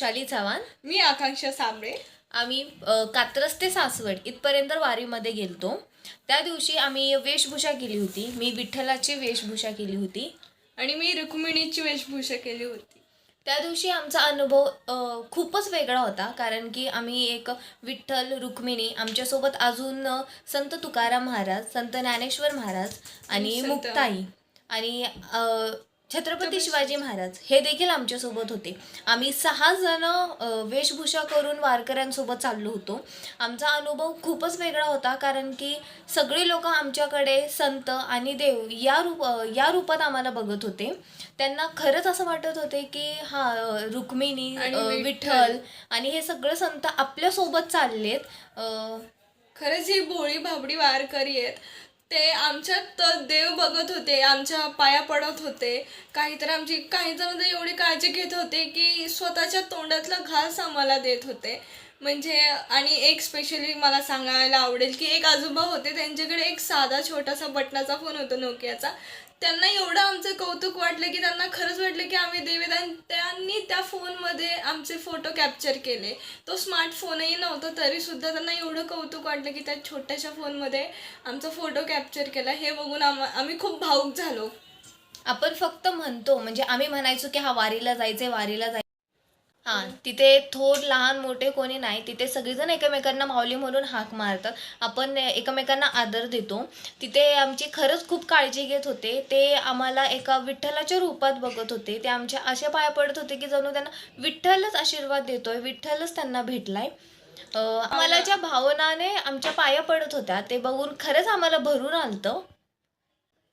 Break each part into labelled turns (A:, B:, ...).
A: वृषाली चव्हाण.
B: मी आकांक्षा सांबळे.
A: आम्ही कात्रज ते सासवड इथपर्यंत वारीमध्ये गेलतो. त्या दिवशी आम्ही वेशभूषा केली होती. मी विठ्ठलाची वेशभूषा केली होती.
B: आणि मी रुक्मिणीची वेशभूषा केली होती.
A: त्या दिवशी आमचा अनुभव खूपच वेगळा होता. कारण की आम्ही एक विठ्ठल रुक्मिणी आमच्यासोबत अजून संत तुकाराम महाराज संत ज्ञानेश्वर महाराज आणि मुक्ताई आणि छत्रपती शिवाजी महाराज हे देखील आमच्यासोबत होते. आम्ही सहा जण वेशभूषा करून वारकऱ्यांसोबत चाललो होतो. आमचा अनुभव खूपच वेगळा होता कारण की सगळी लोक आमच्याकडे संत आणि देव या रूप या रूपात आम्हाला बघत होते. त्यांना खरंच असं वाटत होते की हा रुक्मिणी
B: विठ्ठल.
A: आणि हे सगळे संत आपल्यासोबत चाललेत.
B: खरंच ही भोळी भाबडी वारकरी आहेत. ते आमच्यात देव बघत होते आमच्या पाया पडत होते. काही तर आमची काही जण तर एवढी काळजी घेत होते की स्वतःच्या तोंडातला घास आम्हाला देत होते. म्हणजे आणि एक स्पेशली मला सांगायला आवडेल की एक आजोबा होते त्यांच्याकडे एक साधा छोटासा बटनाचा फोन होता नोकियाचा त्यांना एवढं आमचं कौतुक वाटलं की त्यांना खरंच वाटलं की आम्ही देवीत आणि त्यांनी त्या फोनमध्ये आमचे फोटो कॅप्चर केले. तो स्मार्टफोनही नव्हता तरीसुद्धा त्यांना एवढं कौतुक वाटलं की त्या छोट्याशा फोनमध्ये आमचा फोटो कॅप्चर केला. हे बघून आम आम्ही खूप भावूक झालो.
A: आपण फक्त म्हणतो म्हणजे आम्ही म्हणायचो की हा वारीला जायचंय वारीला जायचं हां तिथे थोर लहान मोठे कोणी नाही. तिथे सगळेजण एकमेकांना माऊली म्हणून हाक मारतात. आपण एकमेकांना आदर देतो. तिथे आमची खरंच खूप काळजी घेत होते. ते आम्हाला एका विठ्ठलाच्या रूपात बघत होते. ते आमच्या अशा पाया पडत होते की जणू त्यांना विठ्ठलच आशीर्वाद देतोय विठ्ठलच त्यांना भेटलाय. आम्हाला ज्या भावनाने आमच्या पाया पडत होत्या ते बघून खरंच आम्हाला भरून आलतं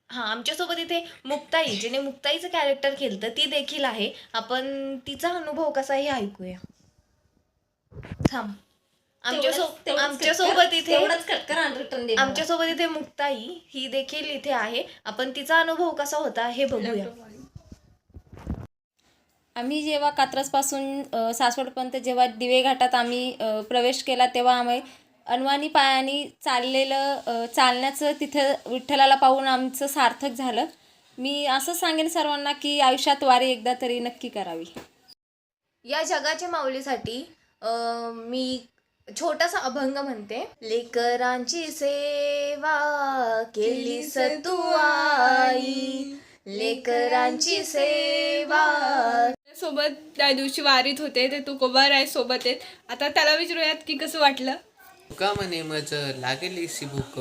A: हा आमच्यासोबत इथे मुक्ताई जिने मुक्ताईचं कॅरेक्टर केलं ती देखील आहे. आपण तिचा अनुभव कसा हे ऐकूया. थांब. आमच्यासोबत आमच्यासोबत इथे आमच्यासोबत इथे मुक्ताई ही देखील इथे आहे. आपण तिचा अनुभव कसा होता हे बघूया.
C: आम्ही जेव्हा कात्रजपासून सासवडपर्यंत जेव्हा दिवे घाटात आम्ही प्रवेश केला तेव्हा आम्ही अनवाणी पायाने चाललेलं चालण्याचं तिथं विठ्ठलाला पाहून आमचं सार्थक झालं. मी असं सांगेन सर्वांना की आयुष्यात वारी एकदा तरी नक्की करावी.
A: या जगाच्या माऊलीसाठी अं, मी छोटासा अभंग म्हणते. लेकरांची सेवा केलीस तू आई. लेकरांची सेवा.
B: सोबत त्या दिवशी वारीत होते ते तुकोबाराय सोबत आहेत. आता त्याला विचारूयात की कसं वाटलं?
D: तुका म्हणे मज लागेले भूक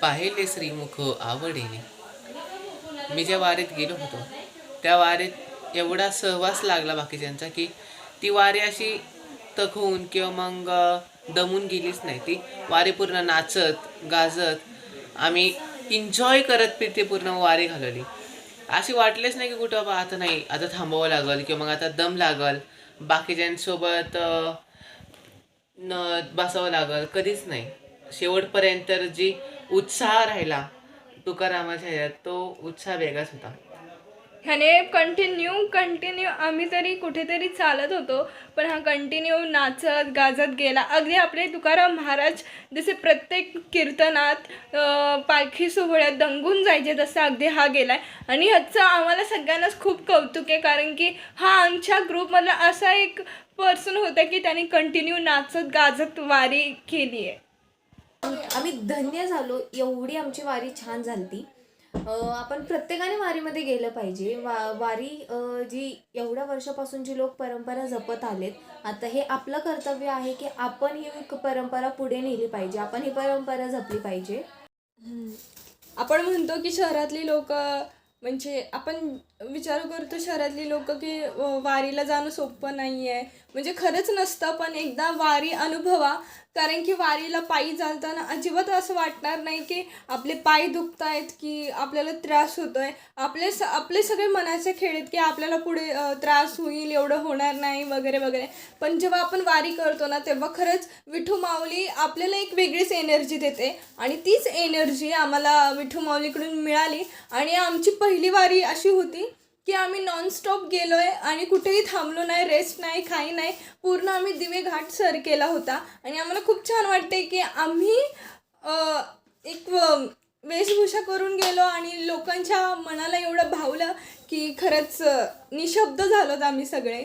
D: पाहिले श्रीमुख आवडीने. मी ज्या वारीत गेलो होतो त्या वारीत एवढा सहवास लागला बाकीच्यांचा की ती वारी अशी तखून किंवा मग दमून गेलीच नाही. ती वारी पूर्ण नाचत गाजत आम्ही एन्जॉय करत ती पूर्ण वारी घालवली. अशी वाटलेच नाही की कुठं आता नाही आता थांबावं लागल किंवा मग आता दम लागल. बाकीच्यांसोबत न बसावं लागल कधीच नाही. शेवटपर्यंत तर जी उत्साह राहिला तुकारामाच्या ह्याच्यात तो उत्साह वेगळाच होता.
B: ह्याने कंटिन्यू कंटिन्यू आम्ही तरी कुठेतरी चालत होतो पण हा कंटिन्यू नाचत गाजत गेला. अगदी आपले तुकाराम महाराज जसे प्रत्येक कीर्तनात पालखी सोहळ्यात दंगून जायचे तसं अगदी हा गेला आहे आणि ह्याचं आम्हाला सगळ्यांनाच खूप कौतुक आहे कारण की हा आमच्या ग्रुपमधला असा एक पर्सन होता की त्याने कंटिन्यू नाचत गाजत वारी केली आहे
A: आम्ही धन्य झालो एवढी आमची वारी छान झाली आपण प्रत्येकाने वारीमध्ये गेलं पाहिजे. वा वारी जी एवढ्या वर्षापासून जी लोक परंपरा जपत आलेत आता हे आपलं कर्तव्य आहे की आपण ही परंपरा पुढे नेली पाहिजे. आपण ही परंपरा जपली पाहिजे.
B: आपण म्हणतो की शहरातली लोक म्हणजे आपण विचार करतो शहरातली लोक की वारीला जाणं सोपं नाही आहे म्हणजे खरंच नसतं पण एकदा वारी अनुभवा कारण की वारीला पायी चालताना अजिबात असं वाटणार नाही की आपले पाय दुखत आहेत की आपल्याला त्रास होतो आहे आपले स आपले सगळे मनाचे खेळ आहेत की आपल्याला पुढे त्रास होईल एवढं होणार नाही वगैरे वगैरे. पण जेव्हा आपण वारी करतो ना तेव्हा खरंच विठू माऊली आपल्याला एक वेगळीच एनर्जी देते. आणि तीच एनर्जी आम्हाला विठू माऊलीकडून मिळाली. आणि आमची पहिली वारी अशी होती की आम्ही नॉनस्टॉप गेलो आहे आणि कुठेही थांबलो नाही रेस्ट नाही काही नाही. पूर्ण आम्ही दिवे घाट सर केला होता. आणि आम्हाला खूप छान वाटते की आम्ही एक व- वेशभूषा करून गेलो आणि लोकांच्या मनाला एवढं भावलं की खरंच निशब्द झालोत आम्ही सगळे.